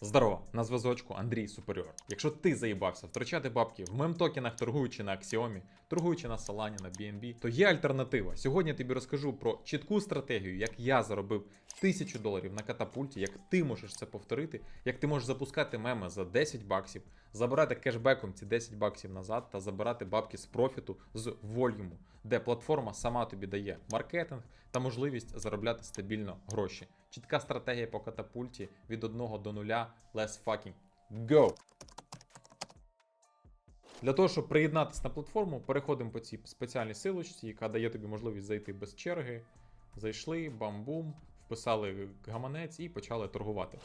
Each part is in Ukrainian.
Здорово, на зв'язочку Андрій Суперіор. Якщо ти заїбався втрачати бабки в мемтокенах, торгуючи на Аксіомі, торгуючи на Solana, на BNB, то є альтернатива. Сьогодні я тобі розкажу про чітку стратегію, як я заробив тисячу доларів на катапульті, як ти можеш це повторити, як ти можеш запускати меми за 10 баксів, забирати кешбеком ці 10 баксів назад та забирати бабки з профіту з вольюму, де платформа сама тобі дає маркетинг та можливість заробляти стабільно гроші. Чітка стратегія по катапульті від 1 до 0. Let's fucking go! Для того, щоб приєднатися на платформу, переходимо по цій спеціальній силочці, яка дає тобі можливість зайти без черги. Зайшли, бам-бум, вписали гаманець і почали торгувати.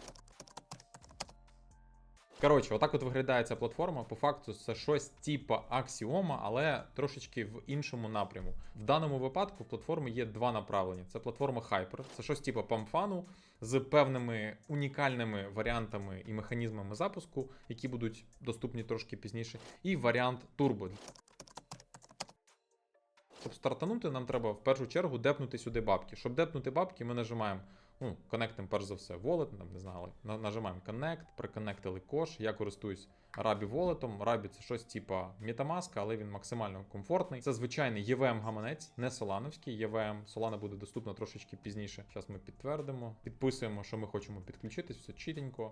Коротше, отак от виглядає ця платформа. По факту це щось типа аксіома, але трошечки в іншому напряму. В даному випадку в платформи є два направлення: це платформа Hyper, це щось типа памфану з певними унікальними варіантами і механізмами запуску, які будуть доступні трошки пізніше, і варіант Turbo. Щоб стартанути, нам треба в першу чергу депнути сюди бабки. Щоб депнути бабки, ми нажимаємо, ну, коннектимо перш за все wallet, там, не знали, нажимаємо Connect, приконектили кош. Я користуюсь Rabi Wallet. Rabi це щось типа Metamask, але він максимально комфортний. Це звичайний EVM гаманець, не солановський. EVM Solana буде доступна трошечки пізніше. Зараз ми підтвердимо, підписуємо, що ми хочемо підключитись, все чітенько,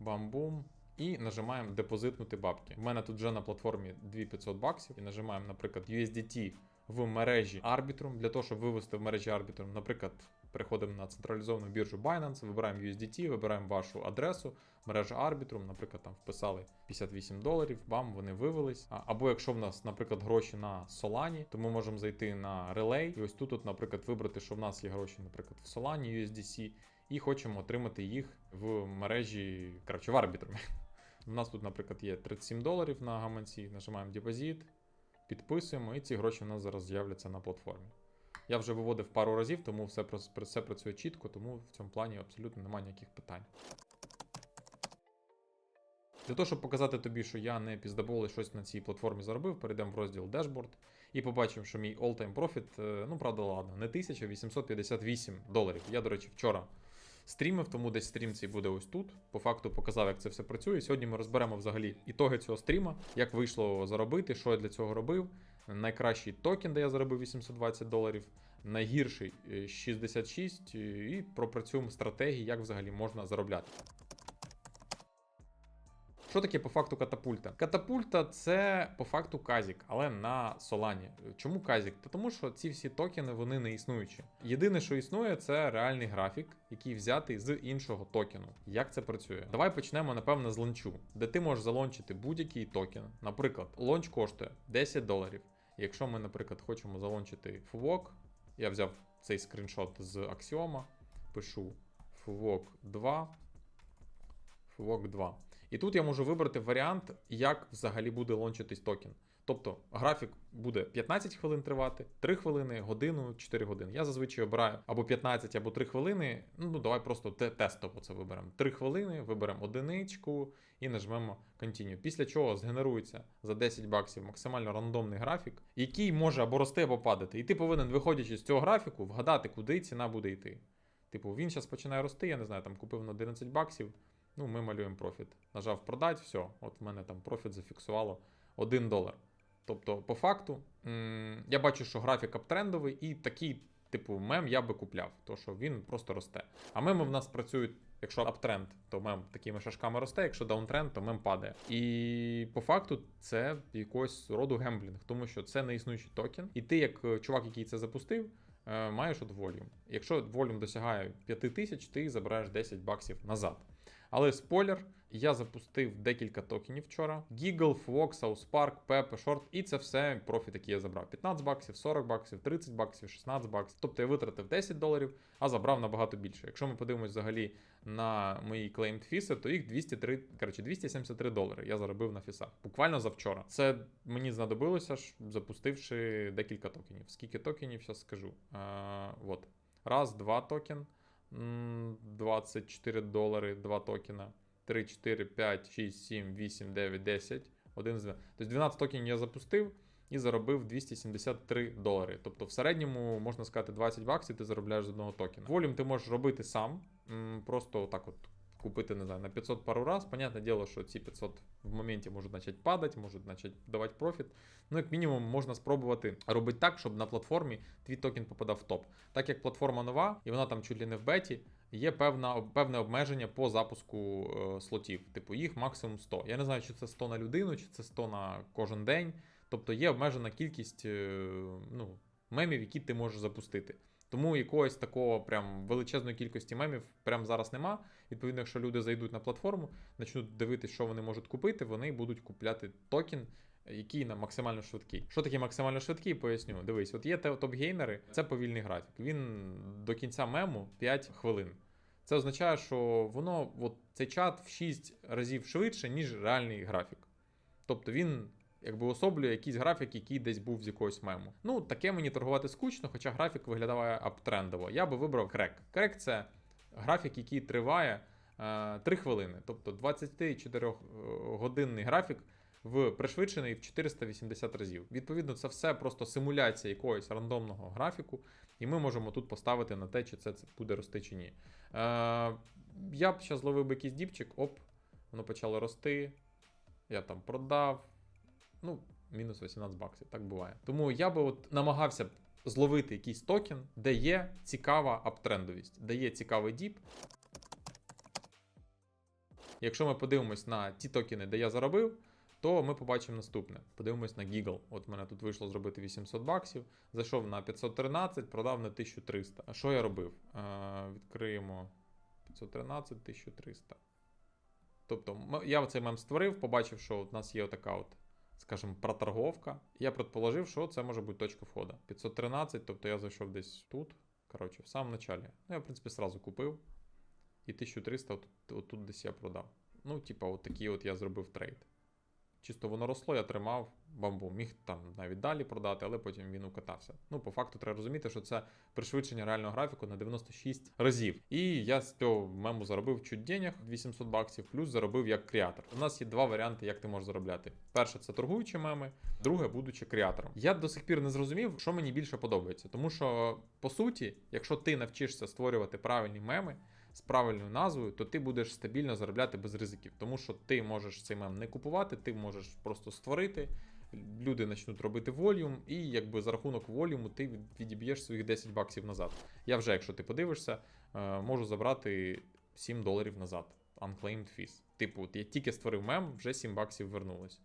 бам-бум. І нажимаємо депозитнути бабки. У мене тут вже на платформі 2500 баксів. І нажимаємо, наприклад, USDT в мережі Arbitrum. Для того, щоб вивести в мережі Arbitrum, наприклад, переходимо на централізовану біржу Binance, вибираємо USDT, вибираємо вашу адресу, мережа Arbitrum, наприклад, там вписали 58 доларів, бам, вони вивелись. Або якщо в нас, наприклад, гроші на Solana, то ми можемо зайти на Relay, і ось тут, от, наприклад, вибрати, що в нас є гроші, наприклад, в Solana, USDC, і хочемо отримати їх в мережі, коротше, в Arbitrum. У нас тут, наприклад, є 37 доларів на гаманці, нажимаємо депозит, підписуємо, і ці гроші у нас зараз з'являться на платформі. Я вже виводив пару разів, тому все, все працює чітко, тому в цьому плані абсолютно немає ніяких питань. Для того, щоб показати тобі, що я не піздабол щось на цій платформі заробив, перейдемо в розділ Dashboard і побачимо, що мій all-time profit, е, ну правда, ладно, не 1858 доларів. Я, до речі, вчора стрімив, тому десь стрім цей буде ось тут. По факту показав, як це все працює. Сьогодні ми розберемо взагалі ітоги цього стріма, як вийшло заробити, що я для цього робив. Найкращий токен, де я заробив 820 доларів, найгірший е, 66, е, і пропрацюємо стратегії, як взагалі можна заробляти. Що таке по факту катапульта? Катапульта це по факту казік, але на Солані. Чому казік? Та тому що ці всі токени вони не існуючі. Єдине, що існує, це реальний графік, який взятий з іншого токену. Як це працює? Давай почнемо, напевно, з лончу, де ти можеш залончити будь-який токен. Наприклад, лонч коштує 10 доларів. Якщо ми, наприклад, хочемо залончити фувок, я взяв цей скріншот з Аксіома, пишу фувок 2, фувок 2. І тут я можу вибрати варіант, як взагалі буде лончитись токен. Тобто графік буде 15 хвилин тривати, 3 хвилини, годину, 4 години. Я зазвичай обираю або 15, або 3 хвилини. Ну, давай просто те- тестово це виберемо. 3 хвилини, виберемо одиничку і нажмемо Continue. Після чого згенерується за 10 баксів максимально рандомний графік, який може або рости, або падати. І ти повинен, виходячи з цього графіку, вгадати, куди ціна буде йти. Типу, він зараз починає рости, я не знаю, там купив на 11 баксів. Ну, ми малюємо профіт. Нажав продать, все. От в мене там профіт зафіксувало 1 долар. Тобто, по факту, я бачу, що графік аптрендовий, і такий, типу, мем я би купляв, то що він просто росте. А меми в нас працюють, якщо аптренд, то мем такими шашками росте, якщо даунтренд, то мем падає. І по факту це якогось роду гемблінг, тому що це не існуючий токен. І ти, як е, чувак, який це запустив, е, маєш от волюм. Якщо волюм досягає 5000, ти забираєш 10 баксів назад. Але спойлер, я запустив декілька токенів вчора: Giggle, Fox, South Park, Pepe, Short, і це все профіт, який я забрав. 15 баксів, 40 баксів, 30 баксів, 16 баксів. Тобто я витратив 10 доларів, а забрав набагато більше. Якщо ми подивимось взагалі на мої claimed фіси, то їх 203, коротше, 273 долари я заробив на фісах. Буквально завчора. Це мені знадобилося ж, запустивши декілька токенів. Скільки токенів, зараз скажу. А, от. Раз, два токен. М, 24 долари, 2 токена. 3, 4, 5, 6, 7, 8, 9, 10. Один з Тобто 12 токенів я запустив і заробив 273 долари. Тобто, в середньому можна сказати 20 баксів ти заробляєш з одного токена. Волюм ти можеш робити сам. Просто так от купити, не знаю, на 500 пару раз. Понятне діло, що ці 500 в моменті можуть почати падати, можуть почати давати профіт. Ну, як мінімум, можна спробувати робити так, щоб на платформі твій токен попадав в топ. Так як платформа нова, і вона там чуть ли не в беті, є певна, певне обмеження по запуску е, слотів. Типу, їх максимум 100. Я не знаю, чи це 100 на людину, чи це 100 на кожен день. Тобто є обмежена кількість е, ну, мемів, які ти можеш запустити. Тому якогось такого прям величезної кількості мемів прямо зараз нема. Відповідно, якщо люди зайдуть на платформу, почнуть дивитися, що вони можуть купити, вони будуть купляти токен, який на максимально швидкий. Що таке максимально швидкий? Поясню. Дивись, от є те- топ-гейнери, це повільний графік. Він до кінця мему 5 хвилин. Це означає, що воно, от цей чат в 6 разів швидше, ніж реальний графік. Тобто він якби особлює якийсь графік, який десь був з якогось мему. Ну, таке мені торгувати скучно, хоча графік виглядає аптрендово. Я би вибрав крек. Крек це графік, який триває е, 3 хвилини, тобто 24-годинний графік в пришвидшений в 480 разів. Відповідно, це все просто симуляція якогось рандомного графіку, і ми можемо тут поставити на те, чи це, буде рости чи ні. Е, я б зараз зловив би якийсь діпчик, оп, воно почало рости. Я там продав. Ну, мінус 18 баксів, так буває. Тому я би от намагався б зловити якийсь токен, де є цікава аптрендовість, де є цікавий діп. Якщо ми подивимось на ті токени, де я заробив, то ми побачимо наступне. Подивимось на Giggle. От мене тут вийшло зробити 800 баксів. Зайшов на 513, продав на 1300. А що я робив? Е, відкриємо 513, 1300. Тобто, я цей мем створив, побачив, що у нас є така от, скажімо, проторговка. Я предположив, що це може бути точка входу. 513, тобто я зайшов десь тут. Коротше, в самому началі. Ну, я, в принципі, сразу купив. І 1300 от, от тут десь я продав. Ну, типа, от такий от я зробив трейд. Чисто воно росло, я тримав бамбу. Міг там навіть далі продати, але потім він укатався. Ну, по факту, треба розуміти, що це пришвидшення реального графіку на 96 разів. І я з цього мему заробив чуть денег 800 баксів, плюс заробив як креатор. У нас є два варіанти, як ти можеш заробляти. Перше, це торгуючи меми, друге, будучи креатором. Я до сих пір не зрозумів, що мені більше подобається. Тому що, по суті, якщо ти навчишся створювати правильні меми, з правильною назвою, то ти будеш стабільно заробляти без ризиків, тому що ти можеш цей мем не купувати, ти можеш просто створити. Люди почнуть робити волюм, і якби за рахунок волюму ти відіб'єш своїх 10 баксів назад. Я вже, якщо ти подивишся, е, можу забрати 7 доларів назад. Unclaimed fees. Типу, я тільки створив мем, вже 7 баксів вернулось.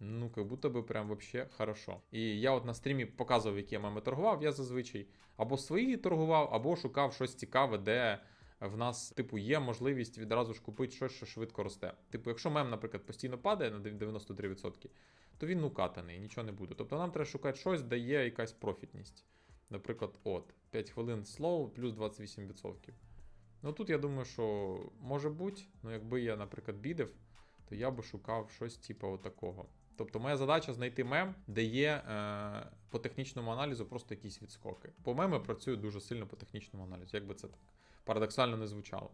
Ну, как будто би прям вообще хорошо. І я от на стрімі показував, які я меми торгував. Я зазвичай або свої торгував, або шукав щось цікаве, де в нас, типу, є можливість відразу ж купити щось, що швидко росте. Типу, якщо мем, наприклад, постійно падає на 93%, то він укатаний, нічого не буде. Тобто нам треба шукати щось, де є якась профітність. Наприклад, от 5 хвилин slow плюс 28%. Ну тут я думаю, що може бути, ну якби я, наприклад, бідив, то я би шукав щось типу отакого. Тобто моя задача знайти мем, де є е, по технічному аналізу просто якісь відскоки. По меми працюю дуже сильно по технічному аналізу, як би це так парадоксально не звучало.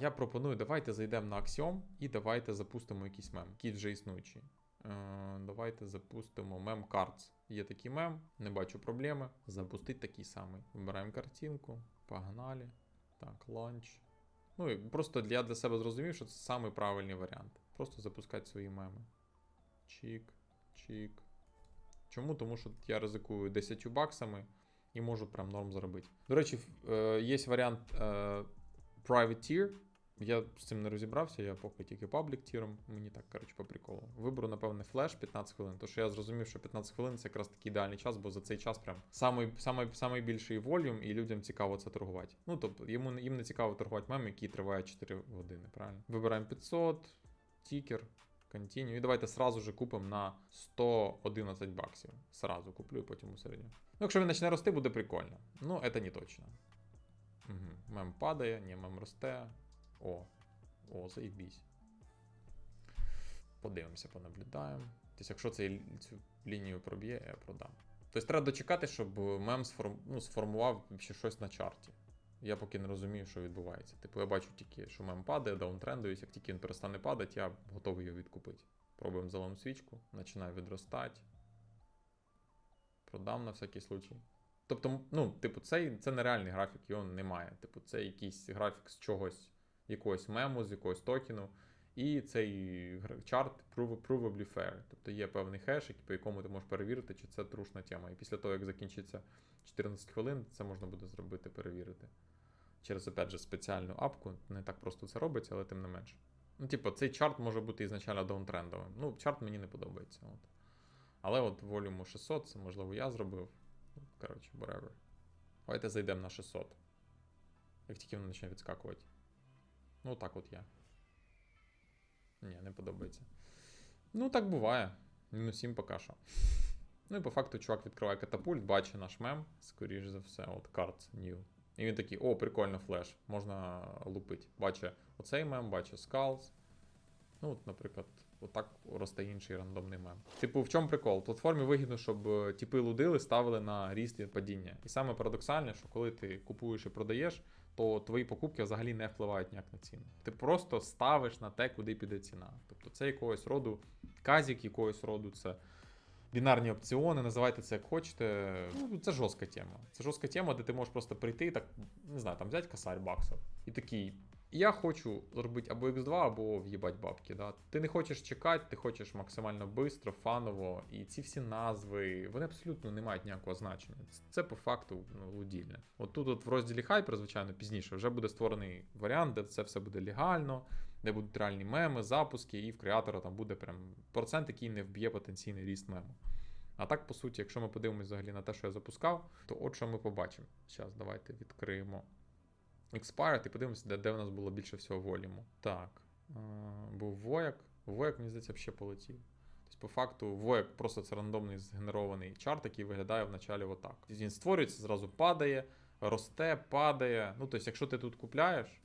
Я пропоную, давайте зайдемо на Axiom і давайте запустимо якийсь мем, який вже існуючий. Е, давайте запустимо мем Cards. Є такий мем, не бачу проблеми. Запустити такий самий. Вибираємо картинку, погнали. Так, ланч. Ну і просто я для себе зрозумів, що це самий правильний варіант. Просто запускати свої меми. Чік, чік. Чому? Тому що я ризикую 10 баксами і можу прям норм заробити. До речі, є варіант е, Private Tier. Я з цим не розібрався, я поки тільки паблік тіром. Мені так, коротше, по приколу. Виберу, напевне, флеш 15 хвилин. Тому що я зрозумів, що 15 хвилин це якраз такий ідеальний час, бо за цей час прям самий, самий, самий більший волюм, і людям цікаво це торгувати. Ну, тобто, йому, їм не цікаво торгувати мем, який триває 4 години, правильно? Вибираємо 500, тікер, Continue. І давайте сразу же купимо на 111 баксів. Сразу куплю і потім усередню. Ну, якщо він почне рости, буде прикольно. Ну, це не точно. Угу. Мем падає, ні, мем росте. О, о, заїбісь. Подивимося, понаблюдаємо. Тобто, якщо цей, цю лінію проб'є, я продам. Тобто треба дочекати, щоб мем сформ, ну, сформував ще щось на чарті. Я поки не розумію, що відбувається. Типу, я бачу тільки, що мем падає, даунтрендуюсь, як тільки він перестане падати, я готовий його відкупити. Пробуємо зелену свічку, починаю відростати. Продам на всякий случай. Тобто, ну, типу, це, це нереальний графік, його немає. Типу, це якийсь графік з чогось, якогось мему, з якогось токену. І цей чарт prov- provably fair. Тобто є певний хеш, по якому ти можеш перевірити, чи це трушна тема. І після того, як закінчиться 14 хвилин, це можна буде зробити, перевірити. Через, опять же, спеціальну апку. Не так просто це робиться, але тим не менше. Ну, типу, цей чарт може бути ізначально даунтрендовим. Ну, чарт мені не подобається. От. Але от волюму 600, це можливо я зробив. Коротше, whatever. Давайте зайдемо на 600. Як тільки воно почне відскакувати. Ну, так от я. Ні, не подобається. Ну, так буває. Мінус 7 поки що. Ну і по факту чувак відкриває катапульт, бачить наш мем, скоріш за все, от cards new. І він такий, о, прикольно, флеш, можна лупити. Бачить оцей мем, бачить Skulls. Ну, от, наприклад, отак росте інший рандомний мем. Типу, в чому прикол? Платформі вигідно, щоб е, тіпи лудили ставили на ріст і падіння. І саме парадоксальне, що коли ти купуєш і продаєш, то твої покупки взагалі не впливають ніяк на ціну. Ти просто ставиш на те, куди піде ціна. Тобто це якогось роду казік, якогось роду це бінарні опціони, називайте це як хочете. Ну, це жорстка тема. Це жорстка тема, де ти можеш просто прийти так, не знаю, там взяти косарь баксів. І такий. Я хочу зробити або X2, або в'їбать бабки. Да? Ти не хочеш чекати, ти хочеш максимально швидко, фаново. І ці всі назви, вони абсолютно не мають ніякого значення. Це- по факту ну, лудільне. От тут, от в розділі Hyper, звичайно, пізніше вже буде створений варіант, де це все буде легально, де будуть реальні меми, запуски, і в креатора там буде прям процент, який не вб'є потенційний ріст мему. А так, по суті, якщо ми подивимось взагалі на те, що я запускав, то от що ми побачимо. Зараз давайте відкриємо Expired і подивимося, де, де в нас було більше всього волюму. Так, е, був вояк. Вояк, мені здається, ще полетів. Тобто, по факту, вояк просто це рандомний згенерований чарт, який виглядає вначалі отак. Він створюється, зразу падає, росте, падає. Ну, тобто, якщо ти тут купляєш,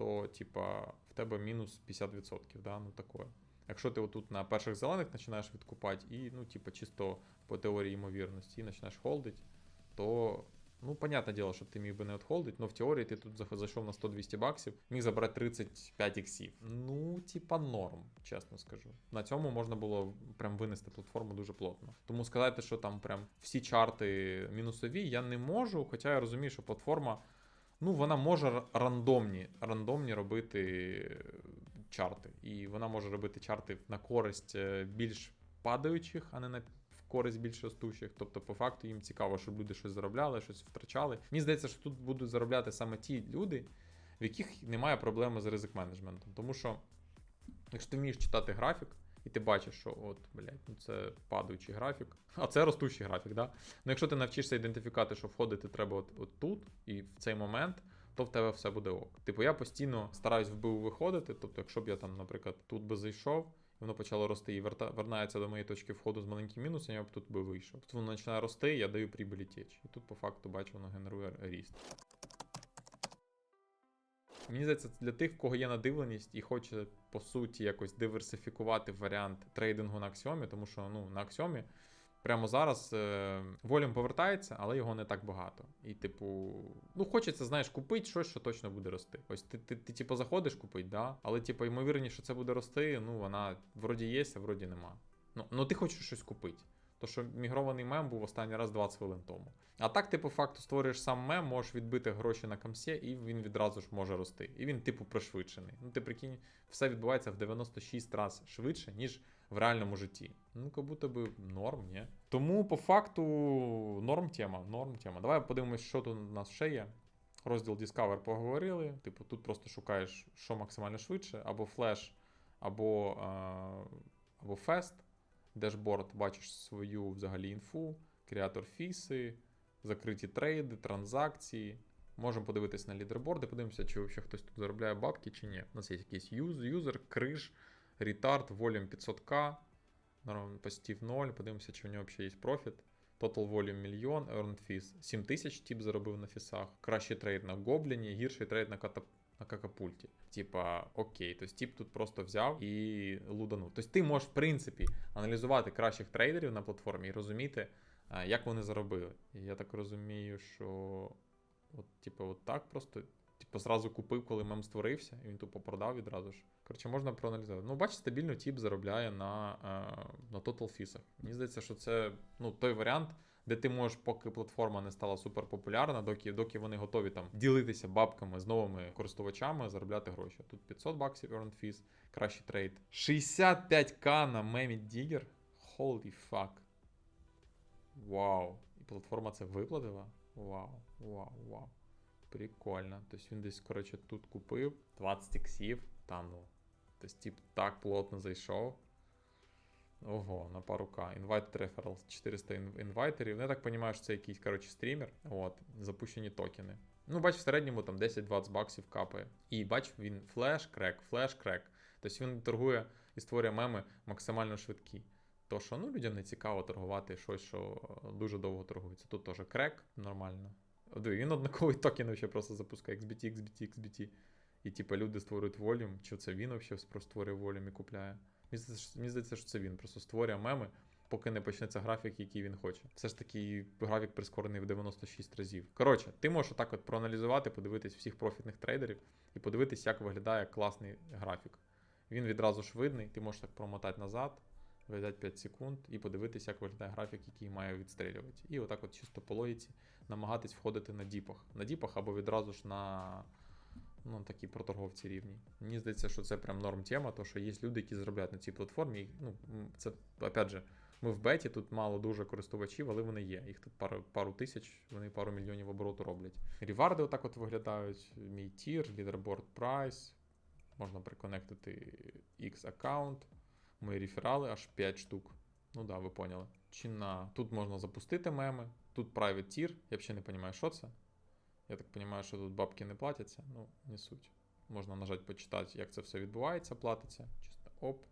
то, типа, в тебе мінус 50%, да? ну такое. Якщо ти отут на перших зелених починаєш відкупати, і, ну, типа, чисто по теорії ймовірності, і починаєш холдити, то, ну, понятне діло, що ти міг би не отхолдити, але в теорії ти тут зайшов на 100-200 баксів, міг забрати 35 іксів. Ну, типа, норм, чесно скажу. На цьому можна було прям винести платформу дуже плотно. Тому сказати, що там прям всі чарти мінусові, я не можу, хоча я розумію, що платформа. Ну, вона може рандомні, рандомні робити чарти. І вона може робити чарти на користь е, більш падаючих, а не на користь більш ростучих. Тобто, по факту їм цікаво, щоб люди щось заробляли, щось втрачали. Мені здається, що тут будуть заробляти саме ті люди, в яких немає проблеми з ризик менеджментом. Тому що, якщо ти вмієш читати графік, і ти бачиш, що от, блядь, ну це падаючий графік, а це ростучий графік, да? Ну, якщо ти навчишся ідентифікувати, що входити треба от, от тут і в цей момент, то в тебе все буде ок. Типу, я постійно стараюсь вбив виходити. Тобто, якщо б я там, наприклад, тут би зайшов, і воно почало рости і верта, до моєї точки входу з маленьким мінусом, я б тут би вийшов. Тут воно починає рости, я даю прибилі теч. І тут, по факту, бачу, воно генерує ріст. Мені здається, це для тих, в кого є надивленість і хоче, по суті, якось диверсифікувати варіант трейдингу на аксіомі, тому що ну, на аксіомі прямо зараз е, волюм повертається, але його не так багато. І, типу, ну хочеться, знаєш, купити щось, що точно буде рости. Ось ти, ти, ти, типу, заходиш купити, да? але, типу, ймовірність, що це буде рости, ну вона вроді є, а вроді нема. Ну, ну ти хочеш щось купити. То, що мігрований мем був останній раз 20 хвилин тому. А так, ти по факту створюєш сам мем, можеш відбити гроші на камсі, і він відразу ж може рости. І він, типу, пришвидшений. Ну, ти прикинь, все відбувається в 96 разів швидше, ніж в реальному житті. Ну, як будто би норм, ні? Тому по факту норм тема, норм тема. Давай подивимось, що тут у нас ще є. Розділ Discover поговорили. Типу, тут просто шукаєш, що максимально швидше, або флеш, або, а, або фест. Дешборд, бачиш свою взагалі інфу, креатор фіси, закриті трейди, транзакції. Можемо подивитись на лідерборди, подивимося, чи взагалі хтось тут заробляє бабки чи ні. У нас є якийсь юз, юзер, криш, ретард, волюм 500к, норм- постів 0. Подивимося, чи в нього взагалі є профіт. Total volume мільйон, earned fees 7000 тип заробив на фісах. Кращий трейд на гобліні, гірший трейд на катап на какапульті. Типа, окей, тобто тип тут просто взяв і луданув. Тобто ти можеш, в принципі, аналізувати кращих трейдерів на платформі і розуміти, як вони заробили. І я так розумію, що от, типу, от так просто. Типу, зразу купив, коли мем створився, і він тупо продав відразу ж. Коротше, можна проаналізувати. Ну, бачиш, стабільно тип заробляє на, е, на Total Фісах. Мені здається, що це ну, той варіант, де ти можеш, поки платформа не стала супер популярна, доки, доки вони готові там ділитися бабками з новими користувачами, заробляти гроші. Тут 500 баксів earned fees, кращий трейд. 65к на мемі Digger. Holy fuck. Вау. І платформа це виплатила? Вау, вау, вау. Прикольно. Тобто він десь, коротше, тут купив 20 іксів. Та ну. Тобто, тип так плотно зайшов. Ого, на пару К. Invited referrals 400 інвайтерів. Я так розумію, що це якийсь, коротше, стрімер. От, запущені токени. Ну, бач, в середньому там 10-20 баксів капає. І бач, він флеш, крек, флеш, крек. Тобто він торгує і створює меми максимально швидкі. То, що ну, людям не цікаво торгувати щось, що е, дуже довго торгується. Тут теж крек, нормально. Диви, він однаковий токен ще просто запускає XBT, XBT, XBT. І типу люди створюють волюм, чи це він взагалі створює волюм і купляє. Мені здається, що- це він просто створює меми, поки не почнеться графік, який він хоче. Все ж таки, графік прискорений в 96 разів. Коротше, ти можеш отак от проаналізувати, подивитись всіх профітних трейдерів і подивитись, як виглядає класний графік. Він відразу ж видний, ти можеш так промотати назад, взяти 5 секунд і подивитись, як виглядає графік, який має відстрілювати. І отак, от чисто по логіці, намагатись входити на діпах. На діпах або відразу ж на ну, такі проторговці рівні. Мені здається, що це прям норм тема, то що є люди, які заробляють на цій платформі. Ну, це, опять же, ми в беті, тут мало дуже користувачів, але вони є. Їх тут пару, пару тисяч, вони пару мільйонів обороту роблять. Ріварди отак от виглядають. Мій тір, лідерборд прайс. Можна приконектити X аккаунт. Мої реферали аж 5 штук. Ну да, ви поняли. Чи на... Тут можна запустити меми, тут private tier. Я взагалі не розумію, що це. Я так розумію, що тут бабки не платяться, ну, не суть. Можна нажати почитати, як це все відбувається, платиться. Чисто оп,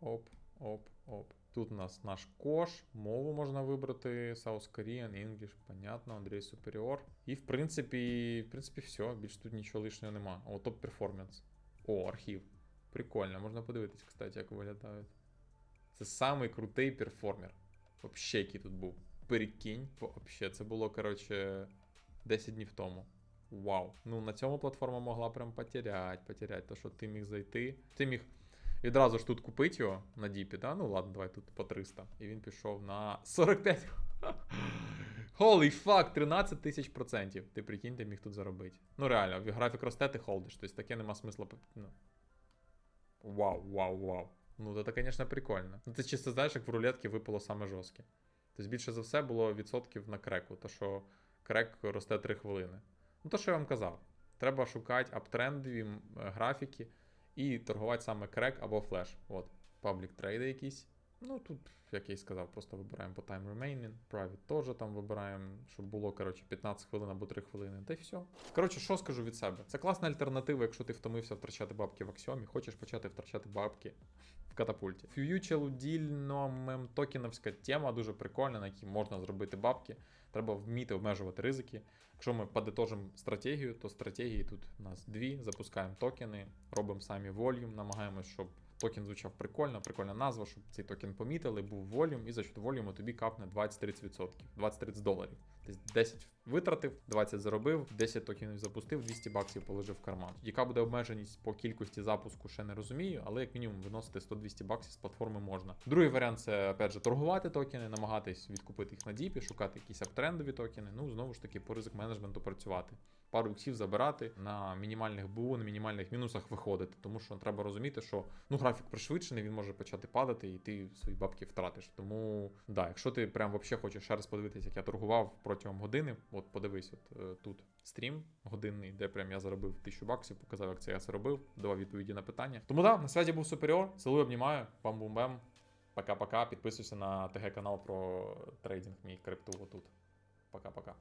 оп, оп, оп. Тут у нас наш кош, мову можна вибрати, South Korean, English, понятно, Андрій Superior. І в принципі, в принципі, все, більш тут нічого лишнього нема. О, топ перформанс. О, архів. Прикольно, можна подивитись, кстати, як виглядають. Це самий крутий перформер. Вообще, який тут був. Прикинь, вообще, це було, коротше, 10 днів тому. Вау. Ну на цьому платформа могла прям потерять, потерять. То, що ти міг зайти. Ти міг відразу ж тут купити його на діпі, да? Ну ладно, давай тут по 300. І він пішов на 45. Holy fuck, 13 тисяч процентів. Ти прикинь, ти міг тут заробити. Ну реально, графік росте, ти холдиш. Тобто таке нема смисла. Ну. Вау, вау, вау. Ну, це, звісно, прикольно. Ну, це чисто знаєш, як в рулетки випало саме жорстке. Тобто більше за все було відсотків на креку, то що крек росте 3 хвилини. Ну, то, що я вам казав, треба шукати аптрендові е, графіки і торгувати саме крек або флеш. От, паблік трейди якісь. Ну, тут, як я і сказав, просто вибираємо по time remaining. Private теж там вибираємо, щоб було, коротше, 15 хвилин або 3 хвилини. Та й все. Коротше, що скажу від себе? Це класна альтернатива, якщо ти втомився втрачати бабки в аксіомі, хочеш почати втрачати бабки в катапульті. Фьючелудільно мемтокеновська тема дуже прикольна, на якій можна зробити бабки. Треба вміти обмежувати ризики. Якщо ми подитожимо стратегію, то стратегії тут у нас дві. Запускаємо токени, робимо самі волюм, намагаємось, щоб токен звучав прикольно, прикольна назва, щоб цей токен помітили, був волюм, і за счет волюму тобі капне 20-30%, 20-30 доларів. Тобто 10 витратив, 20 заробив, 10 токенів запустив, 200 баксів положив в карман. Яка буде обмеженість по кількості запуску, ще не розумію, але як мінімум виносити 100-200 баксів з платформи можна. Другий варіант це опять же торгувати токени, намагатись відкупити їх на діпі, шукати якісь аптрендові токени. Ну знову ж таки по ризик менеджменту працювати. Пару іксів забирати на мінімальних БУ, на мінімальних мінусах виходити, тому що треба розуміти, що ну графік пришвидшений, він може почати падати, і ти свої бабки втратиш. Тому да, якщо ти прям вообще хочеш ще раз подивитися, як я торгував протягом години, от подивись, от е, тут стрім годинний, де прям я заробив 1000 баксів, показав, як це я це робив, давав відповіді на питання. Тому да, на святі був суперіор. Цілую, обнімаю, бам-бум-бем. Пока-пока. Підписуйся на ТГ канал про трейдинг, мій крипту отут. Пока-пока.